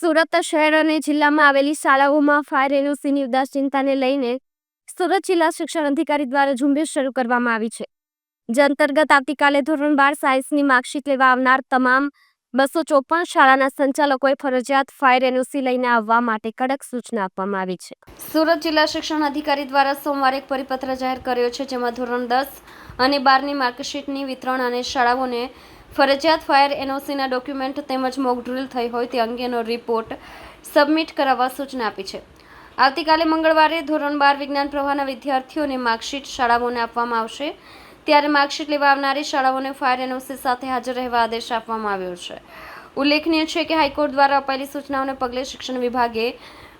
સુરત શહેર અને જિલ્લામાં આવેલી શાળાઓમાં ફાયર એનઓસીની ઉદાસીનતાને લઈને સુરત જિલ્લા શિક્ષણ અધિકારી દ્વારા ઝુંબેશ શરૂ કરવામાં આવી છે, જે અંતર્ગત આવતીકાલે ધોરણ બાર સાયન્સની માર્કશીટ લેવા આવનાર તમામ બસો ચોપન શાળાના સંચાલકોએ ફરજિયાત ફાયર એનઓસી લઈને આવવા માટે કડક સૂચના આપવામાં આવી છે. સુરત જિલ્લા શિક્ષણ અધિકારી દ્વારા સોમવારે એક પરિપત્ર જાહેર કર્યો છે, જેમાં ધોરણ દસ અને બારની માર્કશીટની વિતરણ અને શાળાઓને ફરજિયાત ફાયર એનઓસીના ડોક્યુમેન્ટ તેમજ મોક થઈ હોય તે અંગેનો રિપોર્ટ સબમિટ કરાવવા સૂચના આપી છે. આવતીકાલે મંગળવારે ધોરણ બાર વિજ્ઞાન પ્રવાહના વિદ્યાર્થીઓને માર્કશીટ શાળાઓને આપવામાં આવશે. ત્યારે માર્કશીટ લેવા આવનારી શાળાઓને ફાયર એનઓસી સાથે હાજર રહેવા આદેશ આપવામાં આવ્યો છે. ઉલ્લેખનીય છે કે હાઈકોર્ટ દ્વારા અપાયેલી સૂચનાઓને પગલે શિક્ષણ વિભાગે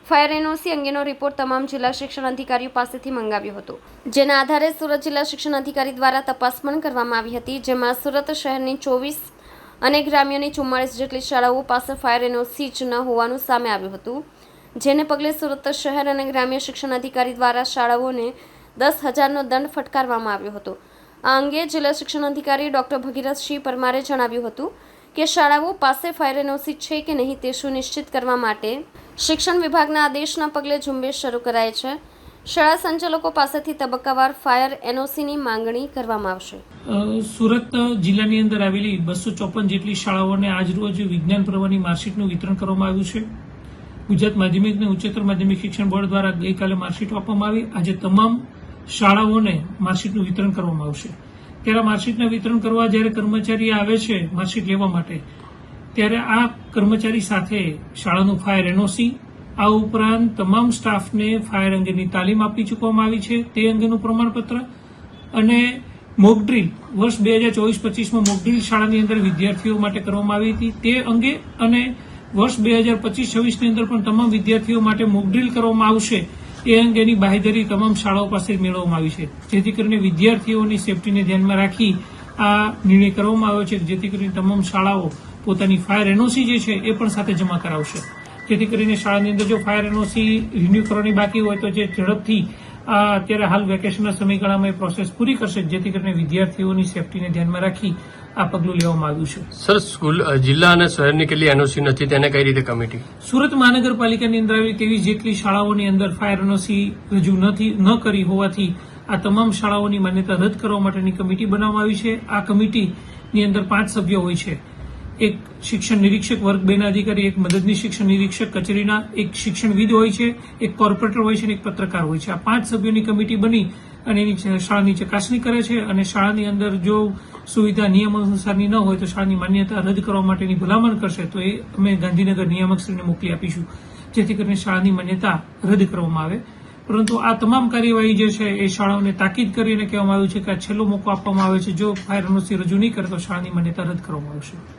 ફાયર એનઓસી અંગેનો રિપોર્ટ તમામ જિલ્લા શિક્ષણ અધિકારીઓ પાસેથી મંગાવ્યો હતો. જેના આધારે સુરત જિલ્લા શિક્ષણ અધિકારી દ્વારા તપાસ પણ કરવામાં આવી હતી, જેમાં સુરત શહેરની ચોવીસ અને ગ્રામ્યની ચુમ્માળીસ જેટલી શાળાઓ પાસે ફાયર એનઓસી જ ન હોવાનું સામે આવ્યું હતું. જેને પગલે સુરત શહેર અને ગ્રામ્ય શિક્ષણ અધિકારી દ્વારા શાળાઓને દસ હજારનો દંડ ફટકારવામાં આવ્યો હતો. આ અંગે જિલ્લા શિક્ષણ અધિકારી ડોક્ટર ભગીરથસિંહ પરમારે જણાવ્યું હતું કે શાળાઓ પાસે ફાયર એનઓસી છે કે નહીં તે સુનિશ્ચિત કરવા માટે શિક્ષણ વિભાગના આદેશના પગલે ઝુંબેશ શરૂ કરાય છે. શાળા સંચાલકો પાસેથી તબક્કાવાર ફાયર એનઓસીની માંગણી કરવામાં આવશે. સુરત જિલ્લાની અંદર આવેલી બસો ચોપન જેટલી શાળાઓને આજરોજ વિજ્ઞાન પ્રવાહની માર્કશીટનું વિતરણ કરવામાં આવ્યું છે. ગુજરાત માધ્યમિક અને ઉચ્ચતર માધ્યમિક શિક્ષણ બોર્ડ દ્વારા ગઈકાલે માર્કશીટ આપવામાં આવી. આજે તમામ શાળાઓને માર્કશીટનું વિતરણ કરવામાં આવશે. ત્યારે માર્કશીટના વિતરણ કરવા જ્યારે કર્મચારી આવે છે માર્કશીટ લેવા માટે, ત્યારે આ કર્મચારી સાથે શાળાનું ફાયર એનઓસી આ ઉપરાંત તમામ સ્ટાફને ફાયર અંગેની તાલીમ આપી ચૂકવામાં આવી છે તે અંગેનું પ્રમાણપત્ર અને મોકડ્રીલ વર્ષ બે હજાર ચોવીસ પચીસમાં મોકડ્રીલ શાળાની અંદર વિદ્યાર્થીઓ માટે કરવામાં આવી હતી. તે અંગે અને વર્ષ બે હજાર પચીસ છવ્વીસની અંદર પણ તમામ વિદ્યાર્થીઓ માટે મોકડ્રીલ કરવામાં આવશે. એ અંગેની બાહેધરી તમામ શાળાઓ પાસે મેળવવામાં આવી છે. જેથી કરીને વિદ્યાર્થીઓની સેફટીને ધ્યાનમાં રાખી આ નિર્ણય કરવામાં આવ્યો છે જેથી કરીને તમામ શાળાઓ પોતાની ફાયર એનઓસી જે છે એ પણ સાથે જમા કરાવશે. જેથી કરીને શાળાની અંદર જો ફાયર એનઓસી રિન્યુ કરવાની બાકી હોય તો જે ઝડપથી અત્યારે હાલ વેકેશનના સમયગાળામાં એ પ્રોસેસ પૂરી કરશે. જેથી કરીને વિદ્યાર્થીઓની સેફટીને ધ્યાનમાં રાખી આ પગલું લેવામાં આવ્યું છે. સર સ્કૂલ જિલ્લા અને શહેરની કેટલી એનઓસી નથી તેને કઈ રીતે કમિટી? સુરત મહાનગરપાલિકાની અંદર આવી તેવી જેટલી શાળાઓની અંદર ફાયર એનઓસી રજૂ નથી ન કરી હોવાથી આ તમામ શાળાઓની માન્યતા રદ કરવા માટેની કમિટી બનાવવામાં આવી છે. આ કમિટીની અંદર પાંચ સભ્યો હોય છે. એક શિક્ષણ નિરીક્ષક વર્ગ બેના અધિકારી એક મદદની શિક્ષણ નિરીક્ષક કચેરીના એક શિક્ષણવિદ હોય છે એક કોર્પોરેટર હોય છે અને એક પત્રકાર હોય છે. આ પાંચ સભ્યોની કમિટી બની અને એની શાળાની ચકાસણી કરે છે અને શાળાની અંદર જો સુવિધા નિયમ અનુસારની ન હોય તો શાળાની માન્યતા રદ કરવા માટેની ભલામણ કરશે, તો એ અમે ગાંધીનગર નિયામકશ્રીને મોકલી આપીશું, જેથી કરીને શાળાની માન્યતા રદ કરવામાં આવે. પરંતુ આ તમામ કાર્યવાહી જે છે, એ શાળાઓને તાકીદ કરીને કહેવામાં આવ્યું છે કે આ છેલ્લો મોકો આપવામાં આવે છે. જો ફાયર એનઓસી રજૂ નહીં કરે તો શાળાની માન્યતા રદ કરવામાં આવશે.